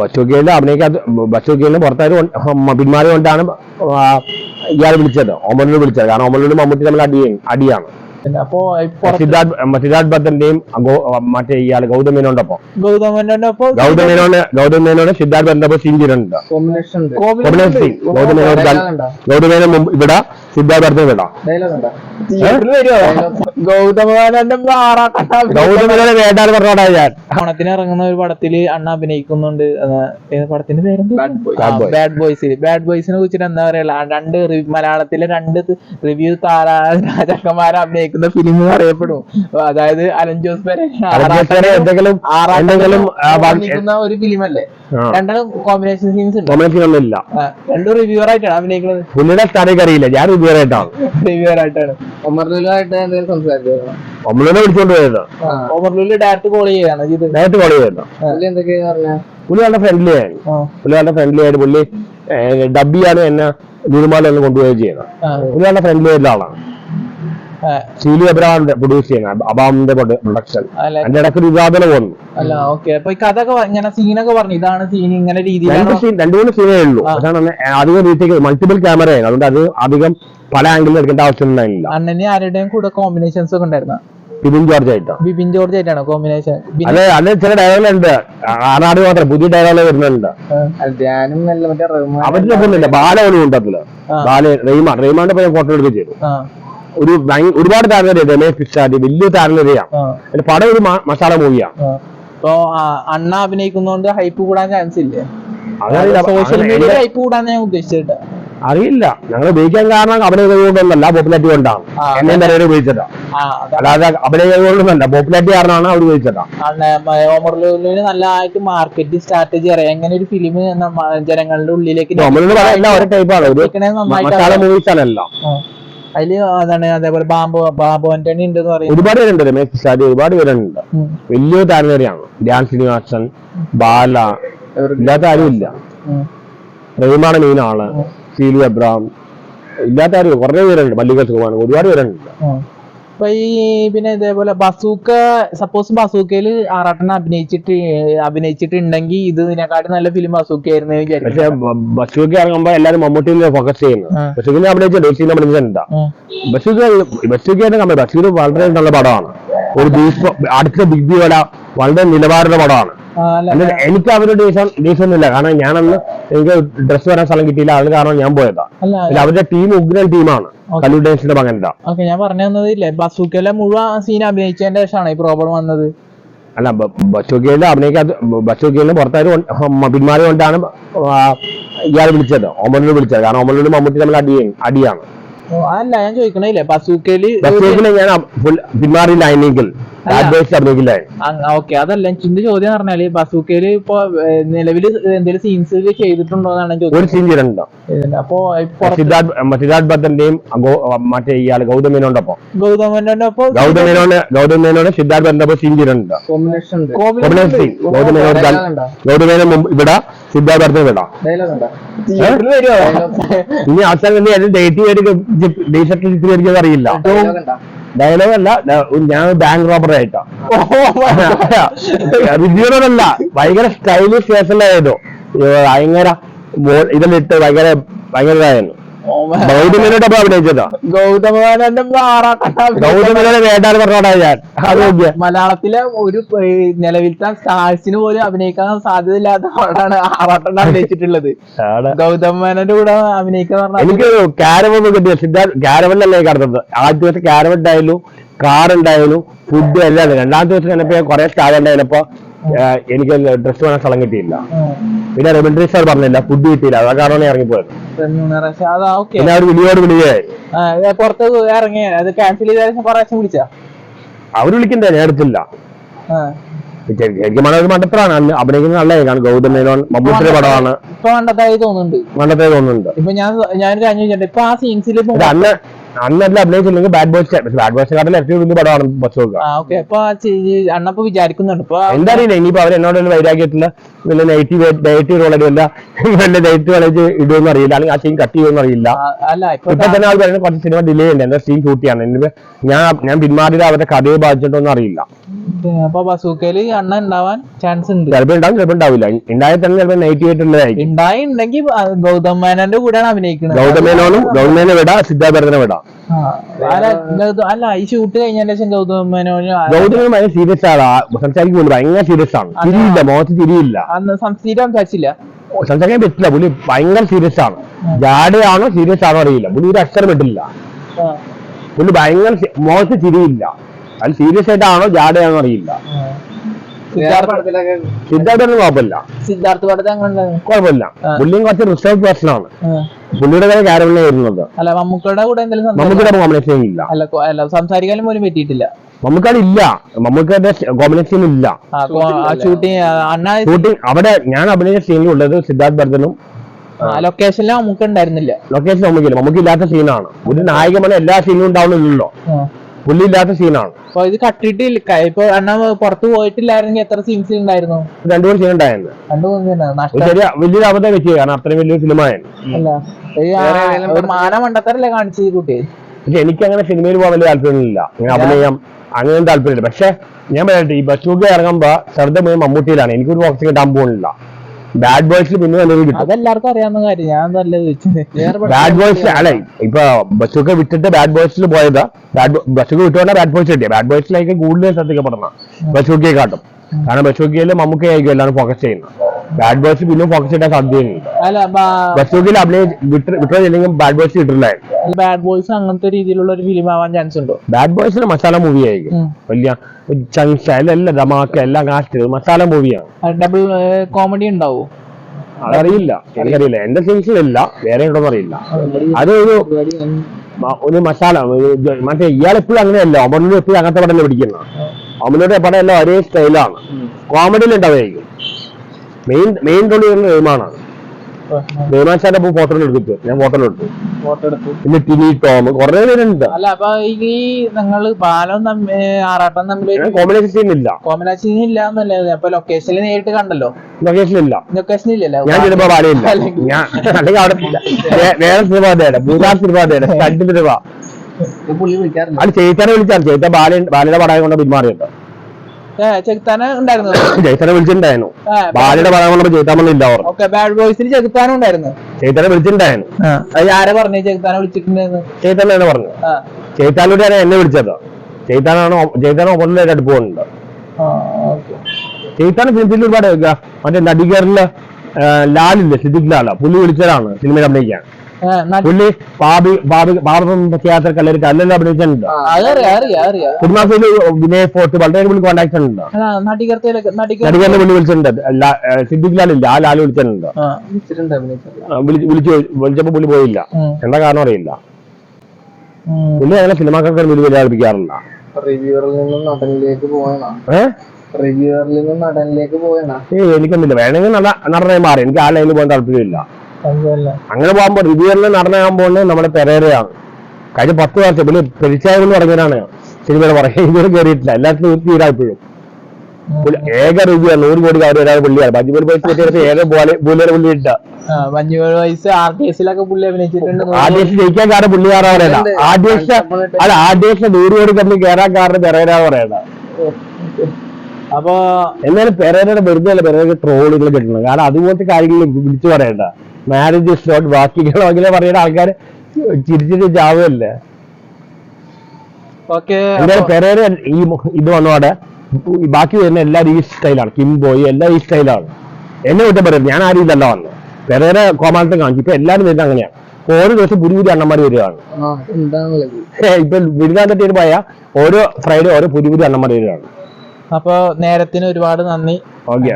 ബസ്സുകയിൽ അഭിനയിക്കാത്ത ബസ്സുകയിൽ പുറത്തായത് പിന്മാറി കൊണ്ടാണ് ഇയാൾ വിളിച്ചത് ഓമനോട് വിളിച്ചത്. കാരണം ഓമനോട് മമ്മൂട്ടി തമ്മിൽ അടി അടിയാണ്. അപ്പോ ഈ പുറത്ത് സിദ്ധാർത്ഥ് ഭദ്രന്റെയും മറ്റേ ഇയാൾ ഗൗതം മേനോന്റെ ഒപ്പം. ഗൗതമന്റെ ഒപ്പം ഗൗതം മേനോന് ഗൗതം മേനോന് സിദ്ധാർത്ഥ് ഭദ്രന്റെ ചെയ്തിട്ടുണ്ട്. കോമ്പിനേഷൻ ഉണ്ട്. Combination scene. ഗൗതം മേനോൻ ഗൗതം മേനോൻ മുമ്പ് ഇവിടെ സിദ്ധാർത്ഥ് ഭദ്രൻ ഇവിടെ. ഗൗതമന്റെ ആറാട്ട വേണ്ടാന്ന് പറഞ്ഞോടാ ഞാൻ. ഓണത്തിന് ഇറങ്ങുന്ന ഒരു പടത്തിൽ അണ്ണ അഭിനയിക്കുന്നുണ്ട്. ഏത് പടത്തിന്റെ പേരെന്താ. ബാഡ് ബോയ്സ് ബാഡ് ബോയ്സിനെ കുറിച്ചിട്ട് എന്താ പറയാ? രണ്ട് മലയാളത്തിലെ രണ്ട് റിവ്യൂ താര രാജാക്കന്മാരെ അഭിനയിക്കുന്ന ഫിലിം എന്ന് അറിയപ്പെടും. അതായത് അലൻ ജോസ് എന്തെങ്കിലും ഒരു ഫിലിം അല്ലേ. രണ്ടും കോമ്പിനേഷൻ സീൻസ് ഉണ്ട്. കോമ്പിനേഷൻ ഒന്നും ഇല്ല. ആ, രണ്ടും റിവ്യൂവർ ആയിട്ടാണ് അഭിനയിക്കുന്നത്. പുള്ളിയുടെ സ്ഥാനേക്ക് അറിയില്ല ഞാൻ ഉപയോഗമായിട്ടാണ് റിവ്യൂവർ ആയിട്ടാണ് ഒമർലുലായിട്ട് എന്തെങ്കിലും സംസാരിച്ചു ഒമർലുലെ വിളിച്ചോണ്ട് പോയത്. ഓമർലൂൽ ഡയറക്റ്റ് കോൾ ചെയ്യാണ് ഡയറക്റ്റ് കോൾ ചെയ്തത്. പുള്ളി എന്തൊക്കെയാ പറഞ്ഞ? പുള്ളി വളരെ ഫ്രണ്ട്ലി ആയിരുന്നു ആ, പുള്ളി വളരെ ഫ്രണ്ട്ലി ആയിട്ട് പുള്ളി ഡബിയാണ് എന്നെ ഗുരുമാലൊന്നും കൊണ്ടുപോവുകയും ചെയ്യുന്നത്. പുള്ളി വളരെ ഫ്രണ്ട്ലി ആയിട്ടുള്ള ആളാണ്. സീലി അബ്രഹാമിന്റെ പ്രൊഡ്യൂസ് ചെയ്യുന്ന അബാമിന്റെ പ്രൊഡക്ഷൻ അതിന്റെ ഇടയ്ക്ക് ഒരു വിവാദന വന്നു. അല്ല ഓക്കെ. അപ്പൊ ഈ കഥ ഇങ്ങനെ സീനൊക്കെ പറഞ്ഞു. ഇതാണ് സീൻ ഇങ്ങനെ രീതിയിലാണ് സീൻ രണ്ട് മൂന്ന് സീനേ ഉള്ളൂ. അതാണ് അധികം രീതിക്ക് മൾട്ടിപ്പിൾ ക്യാമറയാണ് അതുകൊണ്ട് അത് അധികം പല ആംഗിളിൽ എടുക്കേണ്ട ആവശ്യം ഉണ്ടായില്ല അണ്ണനെ ആരുടെയും കൂടെ കോമ്പിനേഷൻസ് ഒക്കെ ഉണ്ടായിരുന്ന? ബിബിൻ ജോർജ് ആയിട്ടോ? ബിബിൻ ജോർജ് ആയിട്ടാണോ കോമ്പിനേഷൻ അതെ അത് ചില ഡയലോഗ് ഉണ്ട്. ആറാട് മാത്രം പുതിയ ഡയലോഗ് വരുന്നുണ്ട്. അവരുടെ ബാലോളി ബാല പോലും ഉണ്ട് അതിൽ. ബാല റെയ്മാൻ റെയ്മാന്റെ പയ്യൻ ഫോട്ടോ എടുക്കുകയും ചെയ്തു. ആ. ഒരു ഒരുപാട് ഒരുപാട് താരനിര രമേശ് പിഷാദി വലിയ താരനിരയാണ് അതിന്റെ പടം ഒരു മസാല മൂവിയാണ് ആ, അണ്ണ അഭിനയിക്കുന്നോണ്ട് ഹൈപ്പ് കൂടാൻ ചാൻസ് ഇല്ലേ? സോഷ്യൽ മീഡിയ ഹൈപ്പ് കൂടാൻ ഞാൻ ഉദ്ദേശിച്ചിട്ട് അറിയില്ല. ഞങ്ങൾ ഉപയോഗിക്കാൻ കാരണം അഭിനയ കൊണ്ടൊന്നല്ല പോപ്പുലാരിറ്റി കൊണ്ടാണ്. എന്നെ തലവരെ ഉപയോഗിച്ചതാ. അല്ലാതെ അഭിനയ കൊണ്ടൊന്നല്ല പോപ്പുലാരിറ്റി കാരണമാണ് അവർ ഉപയോഗിച്ചതാ. നല്ല നല്ലതായിട്ട് മാർക്കറ്റിംഗ് സ്ട്രാറ്റജി അറിയാം. എങ്ങനെ ഒരു ഫിലിം ജനങ്ങളുടെ ഉള്ളിലേക്ക് ഒരേ ടൈപ്പാണ് ഒരു മസാല. മൂവീസ് ആണല്ല. അതിൽ അതാണ് അതേപോലെ ബാബു ബാബു ആന്റണി പറയുന്നത്. ഒരുപാട് പേരുണ്ട് രമേശ് പിഷാദി ഒരുപാട് പേരുണ്ട്. വലിയ താരനിരയാണ്. ധ്യാൻ ശ്രീനിവാസൻ ബാല ഇല്ലാത്ത ആരും ഇല്ല. റഹിമാണ് മെയിൻ ആൾ സീലി അബ്രാം ഇല്ലാത്ത ആരും കുറെ പേരുണ്ട്. മല്ലിക സുഖമാണ് ഒരുപാട് പേരുണ്ട്. അപ്പൊ ഈ പിന്നെ ഇതേപോലെ ബസൂക്ക സപ്പോസ് ബസൂക്കയിൽ ആറാട്ടനെ അഭിനയിച്ചിട്ട് അഭിനയിച്ചിട്ടുണ്ടെങ്കിൽ ഇത് ഇതിനെക്കാട്ടും നല്ല ഫിലിം ബസൂക്ക ആയിരുന്നു ബസൂക്ക പക്ഷെ ഇറങ്ങുമ്പോ എല്ലാരും മമ്മൂട്ടി ഫോക്കസ് ചെയ്യുന്നത് ബസൂക്കിനെ അഭിനയിച്ചിട്ടുണ്ട് സീൻ ബസൂക്ക കമ്പനി വളരെ നല്ല പടമാണ്. ഒരു ബീഫ് അടുത്ത ബിഗ് ബി വല വളരെ നിലവാരമുള്ള പടമാണ്. എനിക്ക് അവരുടെ ദേഷ്യം ഇല്ല. കാരണം ഞാനന്ന് എനിക്ക് ഡ്രസ്സ് വരാൻ സ്ഥലം കിട്ടിയില്ല. അത് കാരണം ഞാൻ പോയതാ. അല്ല പിന്നെ അവരുടെ ടീം ഉഗ്രൻ ടീമാണ് കല്ലൂർ ഡേൻസിന്റെ മകന്റെ ഓക്കെ ഞാൻ പറഞ്ഞു തന്നതില്ലേ? ബസൂക്കയിലെ മുഴുവൻ സീൻ അഭിനയിച്ചതിന്റെ ശേഷമാണ് ഈ പ്രോബ്ലം വന്നത്? അല്ല ബസ്സൊക്കെയിൽ അഭിനയിക്കാത്ത ബസ്സൊക്കെയിൽ പുറത്തായിട്ട് പിന്മാറി കൊണ്ടാണ് ഇയാൾ വിളിച്ചത്. ഓമലൂർ വിളിച്ചത്. കാരണം ഓമലൂർ മമ്മൂട്ടി നമ്മൾ അടി അടിയാണ്. അല്ല ഞാൻ ചോദിക്കണില്ലേ ബസൂക്കയിൽ ബസ്സൊക്കെ ഞാൻ പിന്മാറിയില്ല അതിനെങ്കിൽ ഓക്കെ അതല്ല ചിന്ത ചോദ്യം പറഞ്ഞാൽ ബസൂക്കയിൽ ഇപ്പൊ നിലവിൽ നിലവിൽ എന്തെങ്കിലും സീൻസ് ചെയ്തിട്ടുണ്ടോ എന്നാണ് ഞാൻ ഒരു സീൻ ചെയ്തിട്ടുണ്ട്? അപ്പൊ സിദ്ധാർത്ഥ് ഗോ- മറ്റേ ഇയാൾ ഗൗതം ഒപ്പം. സിദ്ധാർത്ഥ് ഒപ്പം സീൻ ചെയ്തിട്ടുണ്ട്? കോമ്പിനേഷൻ ഉണ്ട്. കോമ്പിനേഷൻ ഗൗതം മേനോൻ ഉണ്ടോ? ഗൗതം മേനോൻ ഇവിടെ സിദ്ധാർത്ഥ് ഇവിടെ വരുമോ ഇനി അവസാനം ഡേറ്റ് ഡേറ്റ് അറിയില്ല. ഡയലോഗ് അല്ല ഞാൻ ബാങ്ക് റോബർ ആയിട്ടാണ് റിവ്യൂറല്ല ഭയങ്കര സ്റ്റൈലിഷ് ഫേസല്ലായിരുന്നു ഭയങ്കര ഇതെല്ലാം ഇട്ട് ഭയങ്കര ഭയങ്കര ഇതായിരുന്നു. അഭിനയിച്ചതാ? ഗൗതമന്റെ ഗൗതമേനോട് ഞാൻ. അത് നോക്കിയ. മലയാളത്തിലെ ഒരു നിലവിലത്തെ സ്റ്റാർസിന് പോലും അഭിനയിക്കാൻ സാധ്യതയില്ലാത്ത ആളാണ് ആറാട്ടെണ്ണം അഭിനയിച്ചിട്ടുള്ളത്. ഗൗതമനന്റെ കൂടെ അഭിനയിക്കാൻ പറഞ്ഞാൽ എനിക്ക് കിട്ടിയ സിദ്ധാർത്ഥ് കടന്നത്? ആദ്യ ദിവസം ഉണ്ടായിരുന്നു കാർ ഉണ്ടായാലും ഫുഡ് എല്ലാം രണ്ടാമത്തെ ദിവസം കഴിഞ്ഞപ്പോ കുറെ സ്റ്റാർ ഉണ്ടായിരുന്നപ്പോ എനിക്ക് ഡ്രസ് വേണ സ്ഥലം കിട്ടിയില്ല. പിന്നെ റെമൻഡറി സാർ പറഞ്ഞില്ല ഫുഡ് കിട്ടിയില്ല അതാ കാരണം ഇറങ്ങിപ്പോയത്. പിന്നെ അവർ വിളിയോട് വിളിയായി പുറത്ത് ഇറങ്ങി അത് ക്യാൻസൽ ചെയ്ത ശേഷം പ്രാവശ്യം വിളിച്ച? അവർ വിളിക്കണ്ടേ? ഞാൻ എടുത്തില്ല. പറഞ്ഞാൽ ഒരു മണ്ടത്തരാണ്. അഭിനയിക്കുന്നത് നല്ലതാണ് ഗൗതം മേനോൻ മമ്മൂട്ടിയുടെ പടമാണ്. ഇപ്പൊ കണ്ടതായി തോന്നുന്നുണ്ട്. മണ്ടത്തായി തോന്നുന്നുണ്ട്. ഇപ്പൊ ഞാൻ ഞാനൊരു കാര്യം ചോദിച്ചിട്ടുണ്ട് ഇപ്പൊ ആ സീൻസിൽ അന്ന് അന്നല്ല അഭിനയിച്ചില്ലെങ്കിൽ ബാഡ് ബോയ്സ് ബാഡ് ബോയ്സിനെക്കാട്ടിൽ ഏറ്റവും വലിയ പടമാണ് ബസ് ഓക്കെ അണ്ണപ്പൊ വിചാരിക്കുന്നുണ്ട്. ഇപ്പൊ എന്തറിയില്ല ഇനിയിപ്പോ അവർ എന്നോട് ഒരു വൈരാഗ്യത്തിൽ വല്ല നെഗറ്റീവ് നെഗറ്റീവ് റോളേജ് വല്ല വല്ല നെഗറ്റീവ് കളേജ് ഇടുമെന്ന് അറിയില്ല. അല്ലെങ്കിൽ ആ സീൻ കട്ട് ചെയ്യുമെന്ന് അറിയില്ല. അല്ല ഇപ്പൊ ഇപ്പൊ തന്നെ ആൾ പറയുന്നത് കുറച്ച് സിനിമ ഡിലേ ഉണ്ട്. എന്താ സീൻ ഷൂട്ട് ചെയ്യാണ് ഞാൻ ഞാൻ പിന്മാറിയത് അവരുടെ കഥയെ ബാധിച്ചിട്ടൊന്നും അറിയില്ല. അപ്പൊ ബസൂക്കയിൽ അണ്ണ ഉണ്ടാവാൻ ചാൻസ് ഉണ്ട്. ചിലപ്പോൾ ഉണ്ടാവും ചിലപ്പോൾ ഉണ്ടാവില്ല. ഉണ്ടായാൽ തന്നെ ചിലപ്പോൾ നെഗറ്റീവ് ആയിട്ടുള്ളതായിരിക്കും ഉണ്ടായി ഉണ്ടെങ്കിൽ ഗൗതം മേനന്റെ കൂടെയാണ് അഭിനയിക്കുന്നത്. ഗൗതമേനോനും ഗൗതമേനെ വിടാം സിദ്ധാർത്ഥനെ വിടാം. ആ, അല്ല ഗൗതം- അല്ല ഈ ഷൂട്ട് കഴിഞ്ഞതിന് ശേഷം ഗൗതം മേനോന് ആ- ഗൗതമേനോൻ ഭയങ്കര സീരിയസ് ആണ്. സംസാരിക്കുമ്പോൾ ഭയങ്കര സീരിയസ് ആണ്. തിരിയില്ല മുഖത്ത് ചിരിയില്ല. അന്ന് സംസ്ഥിരം സംസാരിച്ചില്ല. സംസാരിക്കാൻ പറ്റില്ല. പുള്ളി ഭയങ്കര സീരിയസ് ആണ്. ജാടയാണോ സീരിയസ് ആണോ അറിയില്ല. പുള്ളി ഒരു അക്ഷരം ഇട്ടില്ല ആ, പുള്ളി ഭയങ്കര സി- മുഖത്ത് ചിരിയില്ല. അത് സീരിയസ് ആയിട്ട് ആണോ ജാടയാണോ അറിയില്ല. ആ. വേറെ സിദ്ധാർത്ഥ പടത്തിലൊക്കെ സിദ്ധാർത്ഥന് കുഴപ്പമില്ല. സിദ്ധാർത്ഥ പടത്തെ. കുഴപ്പമില്ല. പുള്ളിയും കുറച്ച് റിസർവ് പേഴ്സൺ ആണ്. പുള്ളിയുടെ കാര്യം കാര്യമില്ല വരുന്നത്? അല്ല മമ്മൂക്കയുടെ കൂടെ എന്തെങ്കിലും മമ്മൂക്കിയുടെ കോമ്പിനേഷൻ ഇല്ല. അല്ല സംസാരിക്കാനും പോലും പറ്റിയിട്ടില്ല. മമ്മൂക്കാട് ഇല്ല. മമ്മൂക്കയുടെ കോമ്പിനേഷൻ ഇല്ല. അണ്ണ ഷൂട്ടിംഗ് അവിടെ ഞാൻ അഭിനയിച്ച സീനിൽ ഉള്ളത് സിദ്ധാർത്ഥ് ഭരതനും ലൊക്കേഷനിൽ മമ്മൂക്ക ഉണ്ടായിരുന്നില്ല. ലൊക്കേഷൻ മമ്മൂക്കില്ല മമ്മൂക്കി ഇല്ലാത്ത സീനാണ് ഒരു നായകമന എല്ലാ സീനും ഉണ്ടാവുന്നില്ലല്ലോ ഇല്ലാത്ത സീനാണ് അപ്പൊ ഇത് കട്ടിട്ടില്ല ഇപ്പൊ അണ്ണ പുറത്തു പോയിട്ടില്ലായിരുന്നെങ്കിൽ എത്ര സീൻസ് ഉണ്ടായിരുന്നു രണ്ടു മൂന്ന് സീൻ ഉണ്ടായിരുന്നു. രണ്ടു മൂന്ന്. ഒരു ചെറിയ വലിയൊരു അബദ്ധം വെച്ച് കാരണം അത്രയും വലിയൊരു സിനിമ മാനമണ്ടത്തരല്ലേ അല്ല മാന മണ്ടത്തരല്ലേ കാണിച്ചു ഈ കുട്ടി? പക്ഷെ എനിക്ക് അങ്ങനെ സിനിമയിൽ പോകാൻ വലിയ താല്പര്യമില്ല. അങ്ങനെ അഭിനയം അങ്ങനെ താല്പര്യമില്ല. പക്ഷെ ഞാൻ പറയട്ടെ ഈ ബസ്സൂക്ക് ഇറങ്ങുമ്പോ ശ്രദ്ധ മുഴുവൻ മമ്മൂട്ടിയിലാണ്. എനിക്കൊരു ബോക്സിംഗ് കിട്ടാൻ പോകുന്നില്ല ബാഡ് ബോയ്സിൽ പിന്നെ നല്ലത് കിട്ടും. അതെല്ലാവർക്കും അറിയാവുന്ന കാര്യം. ഞാൻ നല്ല ചോദിച്ചത്? വേറെ ബാഡ് ബോയ്സ് അല്ലെ ഇപ്പൊ ബസ്സൊക്കെ വിട്ടിട്ട് ബാഡ് ബോയ്സിൽ പോയതാ. ബാഡ് ബസ്സൊക്കെ വിട്ടുകൊണ്ട് ബാഡ് ബോയ്സ് കിട്ടിയ. ബാഡ് ബോയ്സിലായിരിക്കും കൂടുതൽ ശ്രദ്ധിക്കപ്പെടണം. ബസ്സൊക്കെ കാട്ടും. കാരണം ബസ്സൊക്കെയിൽ ഒക്കെ മമ്മൂക്കയായിരിക്കും എല്ലാവരും ഫോക്കസ് ചെയ്യുന്നത്. ബാഡ് ബോയ്സ് പിന്നെ ഫോക്കസ് ചെയ്യാൻ സാധ്യതയുണ്ട്. അഭിനയം വിട്ട് വിട്ടില്ലെങ്കിൽ ബാഡ് ബോയ്സ് കിട്ടില്ലായിരുന്നു ബാഡ് ബോയ്സ് അങ്ങനത്തെ രീതിയിലുള്ള ഒരു ഫിലിം ആവാൻ ചാൻസ് ഉണ്ടോ? ബാഡ് ബോയ്സിന് മസാല മൂവി ആയിരിക്കും. വലിയ ചങ്സ് എല്ലാം ധമാക്ക എല്ലാം കാസ്റ്റ് മസാല മൂവിയാണ് ഡബിൾ കോമഡി ഉണ്ടാവും? അതറിയില്ല എനിക്കറിയില്ല. എന്റെ സെൻസിലില്ല വേറെ ഉണ്ടോന്ന് അറിയില്ല. അതൊരു ഒരു മസാല മറ്റേ ഇയാളെപ്പോഴും അങ്ങനെയല്ല. ഒമനോട് എപ്പോഴും അങ്ങനത്തെ പടം പിടിക്കുന്ന ഒമനോടെ പടം എല്ലാം ഒരേ സ്റ്റൈലാണ് കോമഡിയിൽ ഉണ്ടാവുമായിരിക്കും. മെയിൻ മെയിൻ ചെയ്യുന്ന റഹ്മാനാണ് റഹ്മാൻ സാറിന്റെ അപ്പൊ ഫോട്ടോ എടുത്തു ഞാൻ ഫോട്ടോ എടുത്തു. പിന്നെ ടിനി ടോം കുറെ പേരുണ്ട്. അല്ല അപ്പൊ ഈ നിങ്ങൾ തമ്മി ആറാട്ടം തമ്മിൽ കോമ്പിനേഷൻ ചെയ്യുന്നില്ല ഇല്ല. കോമ്പിനേഷൻ ഇല്ല എന്നല്ലേ അപ്പൊ ലൊക്കേഷനിൽ നേരിട്ട് കണ്ടല്ലോ? ലൊക്കേഷൻ ഇല്ല. ലൊക്കേഷൻ ഇല്ലല്ലോ. ഞാൻ ചിലപ്പോ പാടിയില്ല ഞാൻ അല്ലെങ്കിൽ അവിടെ വേറെ സിനിമ അതേടെ ഭൂതാർ സിനിമ അതേടെ സ്റ്റഡ് സിനിമ അത് ചേച്ചാനെ വിളിച്ചാൽ ചേച്ചാ ബാല ബാലയുടെ പടം കൊണ്ട് പിന്മാറിയുണ്ട് ചെകുത്താന ഉണ്ടായിരുന്നു. വിളിച്ചിട്ടുണ്ടായിരുന്നു. പടം ഓക്കെ ബാഡ് ബോയ്സിൽ ചെകുത്താനും ഉണ്ടായിരുന്നു. ചേത്തനെ വിളിച്ചിട്ടുണ്ടായിരുന്നു. അത് ആരെ പറഞ്ഞു ചെകുത്താന വിളിച്ചിട്ടുണ്ടായിരുന്നു? ചേത്തൻ തന്നെ പറഞ്ഞു ആ. ചേത്താനോടെയാണ് എന്നെ വിളിച്ചത്. ചേത്താനാണ് ചേത്താൻ ഒപ്പനിലേക്ക് അടുത്ത് പോകുന്നുണ്ട് ആ, okay. ചേത്താൻ ഫിലിത്തിൽ ഒരുപാട് മറ്റേ നടികറിലെ ലാലില്ലേ സിദ്ദിഖ് ലാല പുള്ളി വിളിച്ചതാണ് സിനിമയിൽ അഭിനയിക്കാൻ. പുള്ളി ബാബി ബാബി ബാബം തിയേറ്റർ കല്ലൊരു കല്ലെല്ലാം അഭിനയിച്ചിട്ടുണ്ട്. കുടുംബാസിൽ വിനയ് ഫോർട്ട് വളരെ പുള്ളി കോണ്ടാക്ട് ഉണ്ട് നടികറിനെ പുള്ളി വിളിച്ചിട്ടുണ്ട്. ഏ, സിദ്ദിഖ് ലാലില്ല ആ ലാൽ വിളിച്ചിട്ടുണ്ട്. ആ, വിളിച്ചിട്ടുണ്ട് അഭിനയിച്ചത് ആ, വിളിച്ച് വിളിച്ച് വിളിച്ചപ്പോ പുള്ളി പോയില്ല. എന്താ കാരണം അറിയില്ല. പുള്ളി അങ്ങനെ സിനിമാക്കാർക്ക് വലിയ വലിയ ഏൽപ്പിക്കാറില്ല റിവ്യൂറിൽ നിന്നും നടനിലേക്ക് പോയണ ഏഹ് റിവ്യൂറിൽ നിന്നും നടനിലേക്ക് പോയണ ഏയ് എനിക്കൊന്നുമില്ല. വേണമെങ്കിൽ നട നടനെ മാറി. എനിക്ക് ആ ലൈനിൽ പോകാൻ താല്പര്യമില്ല. അങ്ങനെ പോകുമ്പോൾ റിവ്യൂറിൽ നടനാകാൻ പോകുന്നത് നമ്മുടെ പെരേരയാണ്. കഴിഞ്ഞ പത്ത് വർഷം പിന്നെ പെരിച്ചായം എന്ന് പറഞ്ഞവരാണ് സിനിമയുടെ പറയുന്നത് ഇതുവരെ കയറിയിട്ടില്ല എല്ലാത്തിനും ഒരു തീരായിപ്പോഴും പുള്ളി ഏക റിവ്യൂ നൂറ് കോടി കാര്യം ഒരാൾ പുള്ളിയാണ്. ബജ്ജിപൂർ പൈസ ഏക പുള്ളിയുടെ പുള്ളി ഇട്ട ആർ ടി എസിലൊക്കെ പുള്ളി അഭിനയിച്ചിട്ടുണ്ട് ജയിക്കാൻ കാരണം പുള്ളിയാറാ പറയണ്ട. ആദ്യം അല്ല നൂറ് കോടി കമ്പനി കയറാൻ കാരണം പെരേരാ പറയണ്ട. അപ്പൊ എന്നാലും പെരേരയുടെ വെറുതെ അല്ല പെരേര ട്രോളുകൾ കിട്ടണം. കാരണം അതുപോലത്തെ കാര്യങ്ങൾ വിളിച്ചു പറയണ്ട. മാരേജ് ഇസ് നോട്ട് അങ്ങനെ പറയുന്ന ആൾക്കാർ ചിരിച്ചിട്ട് ചാവുമല്ലേ പെരേര ഈ ഇത് വന്നോടെ ബാക്കി വരുന്ന എല്ലാവരും ഈ സ്റ്റൈലാണ് കിംബോയ് എല്ലാം ഈ സ്റ്റൈലാണ് എന്നെ കുറ്റം പറയും ഞാൻ ആരും ഇതല്ല വന്നത്. പെരേര കോമാളത്തെ കാണിച്ചു. ഇപ്പൊ എല്ലാവരും വരുന്നത് അങ്ങനെയാണ് ഓരോ ദിവസം പുതിയ പുതിയ അണ്ണന്മാർ വരികയാണ്. ആ ഇപ്പൊ വിരുന്നാന്തട്ടിയിൽ പോയ ഓരോ ഫ്രൈഡേ ഓരോ പുതിയ പുതിയ അണ്ണന്മാർ വരികയാണ്. അപ്പൊ നേരത്തിന് ഒരുപാട് നന്ദി. ഓക്കെ.